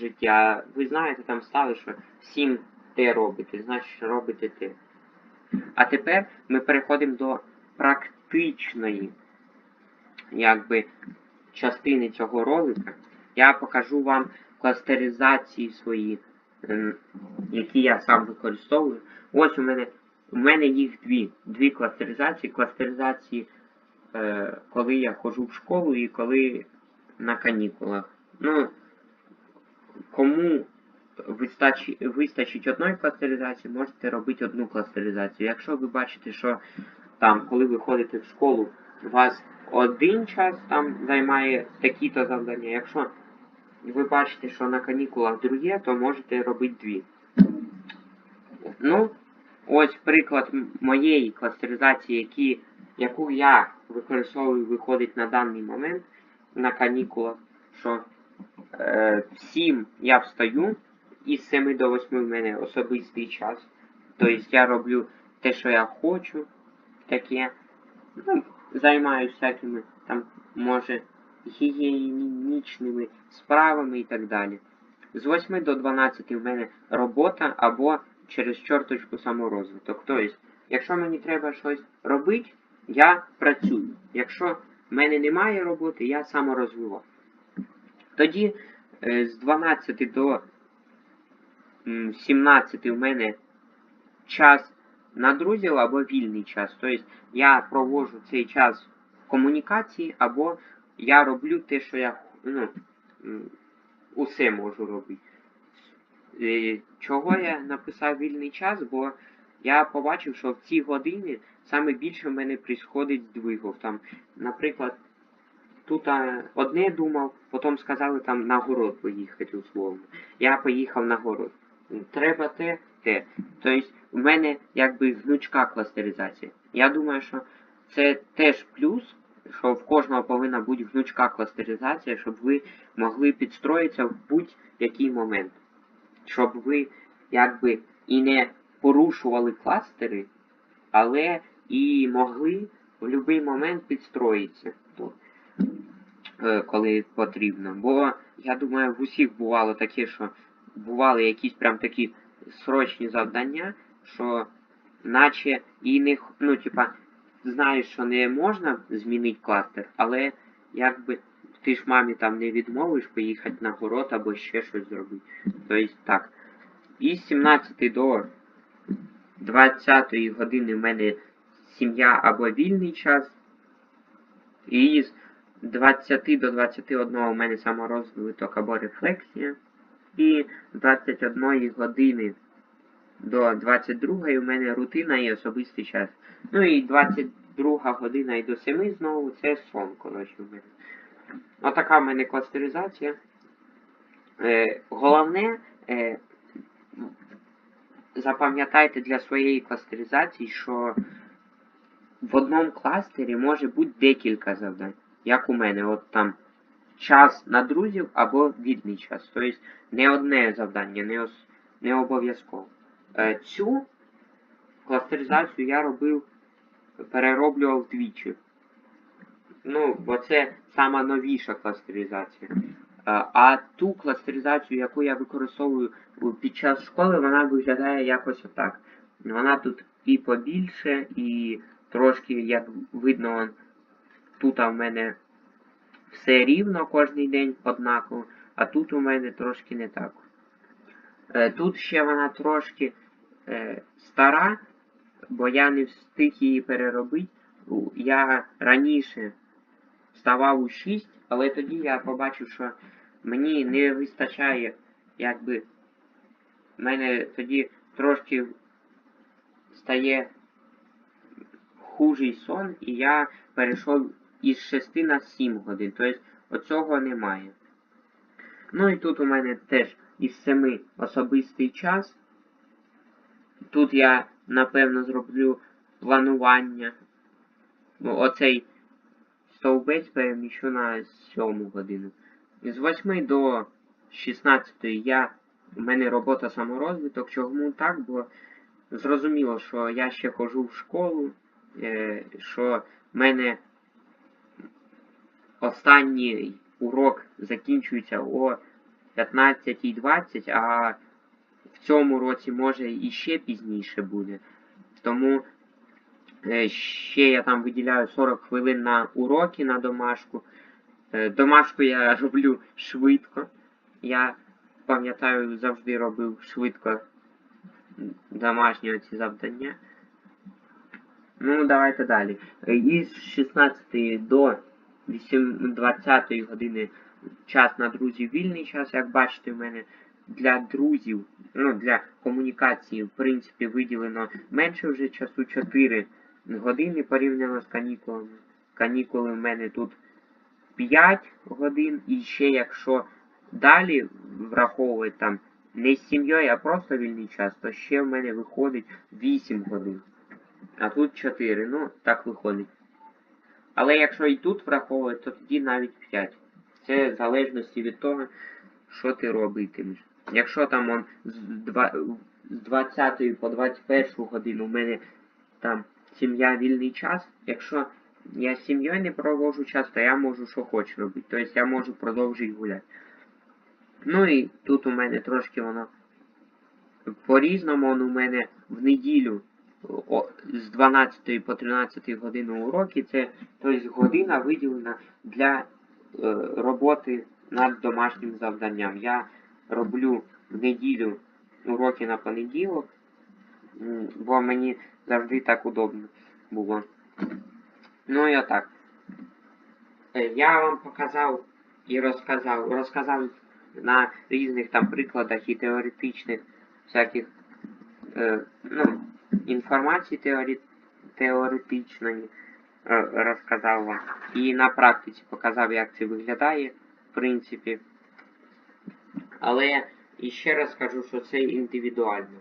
житті, а ви знаєте, там стали, що всім те робите, значить робите те. А тепер ми переходимо до практичної якби, частини цього ролика. Я покажу вам кластеризації свої, ем, які я сам використовую. Ось у мене у мене їх дві. Дві кластеризації. Кластеризації, е, коли я ходжу в школу і коли на канікулах. Ну, кому вистачить, вистачить одної кластеризації, можете робити одну кластеризацію. Якщо ви бачите, що там, коли ви ходите в школу, у вас один час там займає такі-то завдання. Якщо ви бачите, що на канікулах друге, то можете робити дві. Ну, ось приклад моєї кластеризації, які, яку я використовую, виходить на даний момент на канікулах, що 7 я встаю, і з 7 до 8 в мене особистий час. Тобто я роблю те, що я хочу, таке. Ну, займаюся всякими там, може, гігієнічними справами і так далі. З 8 до 12 в мене робота або через чорточку саморозвиток. Тобто, якщо мені треба щось робити, я працюю. Якщо в мене немає роботи, я саморозвиваю. Тоді е, з 12 до 17 в мене час на друзів або вільний час. Тобто я проводжу цей час в комунікації, або я роблю те, що я ну, усе можу робити. Е, Чого я написав вільний час? Бо я побачив, що в ці години саме більше в мене приходить здвигов. Там, наприклад, тут а, одне думав, потім сказали там на город поїхати условно. Я поїхав на город. Треба те, те. Тобто в мене якби гнучка кластеризація. Я думаю, що це теж плюс, що в кожного повинна бути гнучка кластеризація, щоб ви могли підстроїтися в будь-який момент. Щоб ви якби і не порушували кластери, але і могли в будь-який момент підстроїтися, коли потрібно. Бо я думаю, в усіх бувало таке, що бували якісь прям такі срочні завдання, що наче і не ну, типа, знаєш, що не можна змінити кластер, але якби ти ж мамі там не відмовиш поїхати на город або ще щось зробити. Тобто так. І з 17 до 20 години в мене сім'я або вільний час. І з 20 до 21 у мене саморозвиток або рефлексія. І з 21 години до 22 у мене рутина і особистий час. Ну і 22 година і до 7 знову це сон, коротше, в мене. Отака в мене кластеризація. Е, головне, е, запам'ятайте для своєї кластеризації, що в одному кластері може бути декілька завдань. Як у мене, от там час на друзів або вільний час. Тобто не одне завдання, не, не обов'язково. Е, цю кластеризацію я робив, перероблював двічі. Ну, бо це сама новіша кластеризація. Е, А ту кластеризацію, яку я використовую під час школи, вона виглядає якось отак. Вона тут і побільше, і трошки, як видно, тут в мене все рівно кожен день однаково, а тут у мене трошки не так. Е, Тут ще вона трошки е, стара, бо я не встиг її переробити. Я раніше вставав у 6, але тоді я побачив, що мені не вистачає, якби в мене тоді трошки стає хужий сон, і я перейшов із 6 на 7 годин. Тобто оцього немає. Ну і тут у мене теж із 7 особистий час. Тут я, напевно, зроблю планування. Ну, оцей стовбець переміщу на 7 годину. З 8 до 16 я, у мене робота саморозвиток. Чому так? Бо зрозуміло, що я ще ходжу в школу, е, що в мене останній урок закінчується о 15 і 20, а в цьому році може і ще пізніше буде. Тому е, ще я там виділяю 40 хвилин на уроки на домашку. Е, Домашку я роблю швидко. Я пам'ятаю, завжди робив швидко домашні ці завдання. Ну, давайте далі. Е, Із 16 до 8 20 години час на друзів вільний час, як бачите, в мене для друзів, ну, для комунікації, в принципі, виділено менше вже часу 4 години порівняно з канікулами. Канікули в мене тут 5 годин, і ще якщо далі враховувати там не з сім'єю, а просто вільний час, то ще в мене виходить 8 годин. А тут 4, ну, так виходить. Але якщо і тут враховувати, то тоді навіть 5. Це в залежності від того, що ти робитимеш. Якщо там он з, два, з 20 по 21 годину у мене там сім'я вільний час, якщо я з сім'єю не проводжу час, то я можу що хочу робити. Тобто я можу продовжити гуляти. Ну і тут у мене трошки воно по-різному, воно у мене в неділю з 12 по 13 години уроки, це тобто година виділена для е, роботи над домашнім завданням. Я роблю в неділю уроки на понеділок, бо мені завжди так удобно було. Ну і отак. Е, Я вам показав і розказав, розказав на різних там прикладах і теоретичних всяких е, ну, інформації теорі... теоретичної е, розказав вам. І на практиці показав, як це виглядає, в принципі. Але ще раз скажу, що це індивідуально.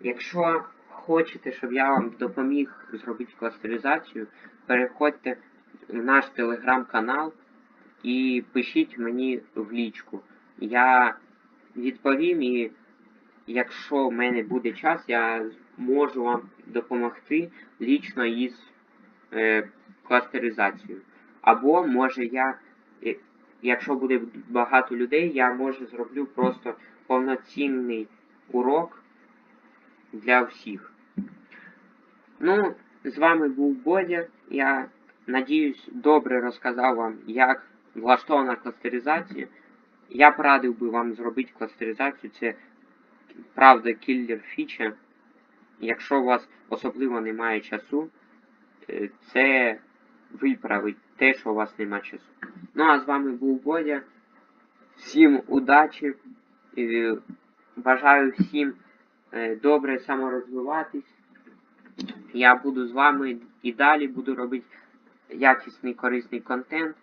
Якщо хочете, щоб я вам допоміг зробити кластеризацію, переходьте в наш телеграм-канал і пишіть мені в лічку. Я відповім і якщо в мене буде час, я можу вам допомогти лічно із е, кластеризацією. Або може я, е, якщо буде багато людей, я може зроблю просто повноцінний урок для всіх. Ну, з вами був Бодя. Я надіюсь, добре розказав вам, як влаштована кластеризація. Я б радив би вам зробити кластеризацію. Це правда кіллер фіча. Якщо у вас особливо немає часу, е, це виправить те, що у вас немає часу. Ну а з вами був Бодя. Всім удачі. і Бажаю всім е, добре саморозвиватись. Я буду з вами і далі буду робити якісний корисний контент.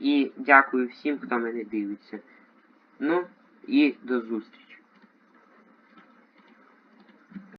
І дякую всім, хто мене дивиться. Ну і до зустрічі.